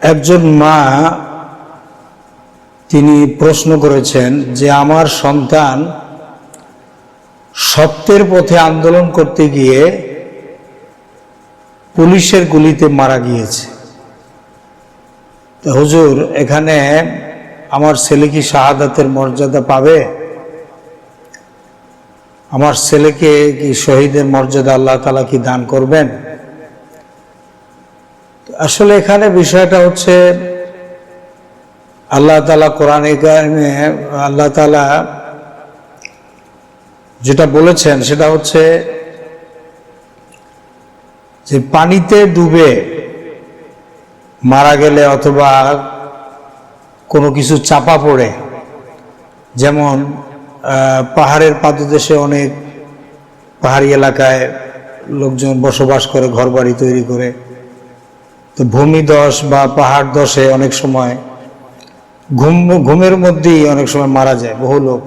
একজন মা, তিনি প্রশ্ন করেছেন যে আমার সন্তান সত্যের পথে আন্দোলন করতে গিয়ে পুলিশের গুলিতে মারা গিয়েছে। হুজুর, এখানে আমার ছেলে কি শাহাদাতের মর্যাদা পাবে? আমার ছেলেকে কি শহীদের মর্যাদা আল্লাহ তালা কি দান করবেন? আসলে এখানে বিষয়টা হচ্ছে আল্লাহ তালা কোরআনে আল্লাহ তালা যেটা বলেছেন সেটা হচ্ছে যে পানিতে ডুবে মারা গেলে অথবা কোনো কিছু চাপা পড়ে, যেমন পাহাড়ের পাদদেশে অনেক পাহাড়ি এলাকায় লোকজন বসবাস করে, ঘরবাড়ি তৈরি করে তো ভূমিদশ বা পাহাড় দশে অনেক সময় ঘুম, ঘুমের মধ্যেই অনেক সময় মারা যায়, বহু লোক।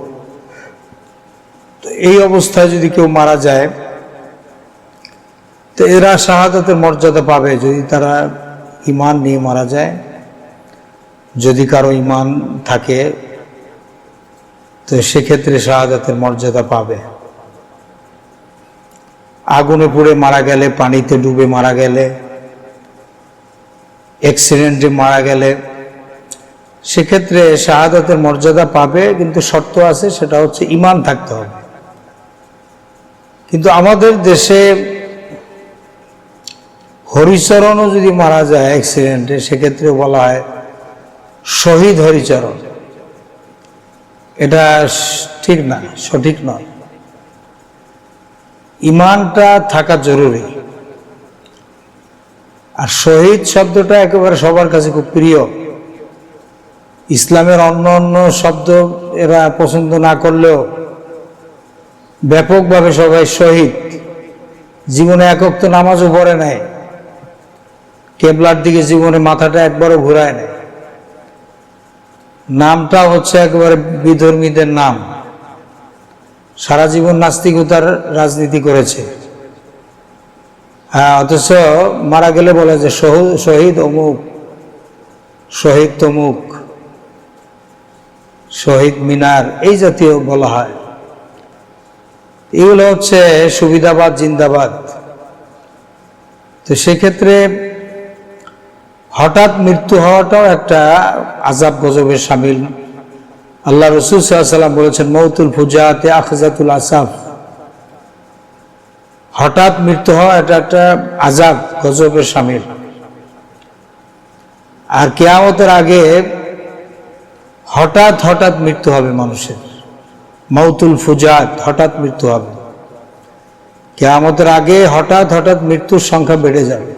তো এই অবস্থায় যদি কেউ মারা যায়, তো এরা শাহাদাতের মর্যাদা পাবে যদি তারা ইমান নিয়ে মারা যায়। যদি কারও ইমান থাকে, তো সেক্ষেত্রে শাহাদাতের মর্যাদা পাবে। আগুনে পুড়ে মারা গেলে, পানিতে ডুবে মারা গেলে অ্যাক্সিডেন্টে মারা গেলে, সেক্ষেত্রে শাহাদাতের মর্যাদা পাবে, কিন্তু শর্ত আছে, সেটা হচ্ছে ইমান থাকতে হবে। কিন্তু আমাদের দেশে হরিচরণও যদি মারা যায় অ্যাক্সিডেন্টে সেক্ষেত্রে বলা হয় শহীদ হরিচরণ। এটা ঠিক না, সঠিক নয়। ইমানটা থাকা জরুরি। আর শহীদ শব্দটা একেবারে সবার কাছে খুব প্রিয়। ইসলামের অন্য অন্য শব্দ এরা পছন্দ না করলেও ব্যাপকভাবে সবাই শহীদ। জীবনে একক তো নামাজও পড়ে নাই। কেবলার দিকে জীবনে মাথাটা একবারও ঘুরায় নেয় নামটা হচ্ছে একেবারে বিধর্মীদের নাম। সারা জীবন নাস্তিকতার রাজনীতি করেছে। অথচ মারা গেলে বলে যে শহ- শহীদ অমুক, শহীদ তমুক, শহীদ মিনার, এই জাতীয় বলা হয়। এগুলো হচ্ছে সুবিধাবাদ, জিন্দাবাদ। তো সেক্ষেত্রে হঠাৎ মৃত্যু হওয়াটাও একটা আজাব গজবের সামিল। আল্লাহ রসুল সাল্লাম বলেছেন, মৌতুল ফুজাতে আখজাতুল আসাফ। হঠাৎ মৃত্যু হওয়া এটা একটা আজাব গজবের সামিল আর কেয়ামতের আগে হঠাৎ হঠাৎ মৃত্যু হবে মানুষের। মৌতুল ফুজাত, হঠাৎ মৃত্যু হবে। কেয়ামতের আগে হঠাৎ হঠাৎ মৃত্যুর সংখ্যা বেড়ে যাবে।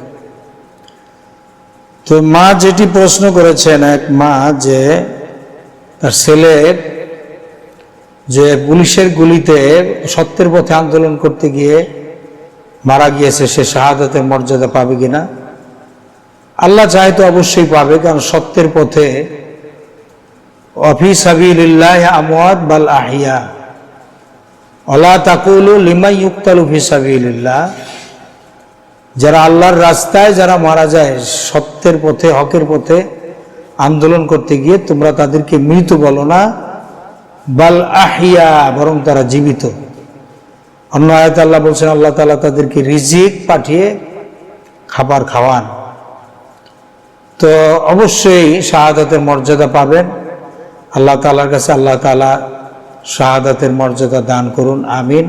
তো মা যেটি প্রশ্ন করেছেন, এক মা যে তার ছেলের যে পুলিশের গুলিতে সত্যের পথে আন্দোলন করতে গিয়ে মারা গিয়েছে, সে শাহাদাতের মর্যাদা পাবে কিনা? আল্লাহ চাহে তো অবশ্যই পাবে, কারণ সত্যের পথে অফিস হাবিল্লাহ আমওয়াত বাল আহিয়া। অলা তাকুলু লিমাই ইউক্তালু ফি সাবিলিল্লাহ। যারা আল্লাহর রাস্তায় যারা মারা যায়, সত্যের পথে, হকের পথে আন্দোলন করতে গিয়ে তোমরা তাদেরকে মৃত বলো না, বাল আহিয়া, বরং তারা জীবিত। অন্য আয়াত আল্লাহ বলছেন, আল্লাহ তালা তাদেরকে রিজিক পাঠিয়ে খাবার খাওয়ান। তো অবশ্যই শাহাদাতের মর্যাদা পাবেন। আল্লাহ তালার কাছে আল্লাহ তালা শাহাদাতের মর্যাদা দান করুন। আমিন।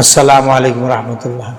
আসসালামু আলাইকুম রহমতুল্লাহ।